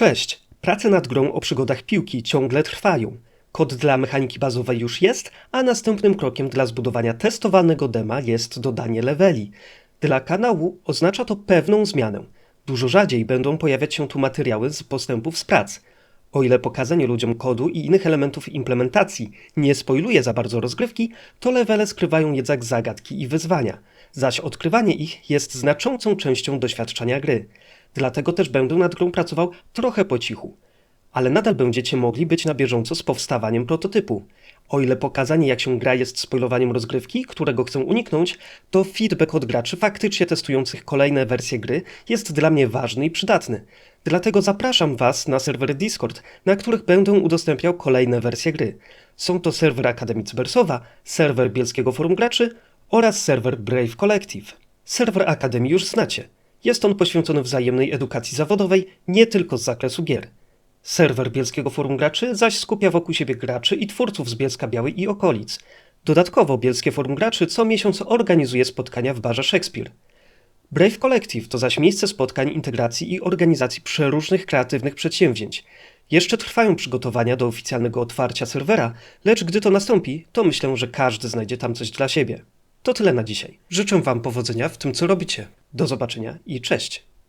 Cześć! Prace nad grą o przygodach piłki ciągle trwają. Kod dla mechaniki bazowej już jest, a następnym krokiem dla zbudowania testowanego dema jest dodanie leveli. Dla kanału oznacza to pewną zmianę. Dużo rzadziej będą pojawiać się tu materiały z postępów z prac. O ile pokazanie ludziom kodu i innych elementów implementacji nie spoiluje za bardzo rozgrywki, to levele skrywają jednak zagadki i wyzwania, zaś odkrywanie ich jest znaczącą częścią doświadczenia gry. Dlatego też będę nad grą pracował trochę po cichu. Ale nadal będziecie mogli być na bieżąco z powstawaniem prototypu. O ile pokazanie jak się gra jest spoilowaniem rozgrywki, którego chcę uniknąć, to feedback od graczy faktycznie testujących kolejne wersje gry jest dla mnie ważny i przydatny. Dlatego zapraszam Was na serwery Discord, na których będę udostępniał kolejne wersje gry. Są to serwer Akademii Cybersowa, serwer Bielskiego Forum Graczy oraz serwer Brave Collective. Serwer Akademii już znacie. Jest on poświęcony wzajemnej edukacji zawodowej, nie tylko z zakresu gier. Serwer Bielskiego Forum Graczy zaś skupia wokół siebie graczy i twórców z Bielska Białej i okolic. Dodatkowo Bielskie Forum Graczy co miesiąc organizuje spotkania w barze Shakespeare. Brave Collective to zaś miejsce spotkań, integracji i organizacji przeróżnych kreatywnych przedsięwzięć. Jeszcze trwają przygotowania do oficjalnego otwarcia serwera, lecz gdy to nastąpi, to myślę, że każdy znajdzie tam coś dla siebie. To tyle na dzisiaj. Życzę Wam powodzenia w tym, co robicie. Do zobaczenia i cześć!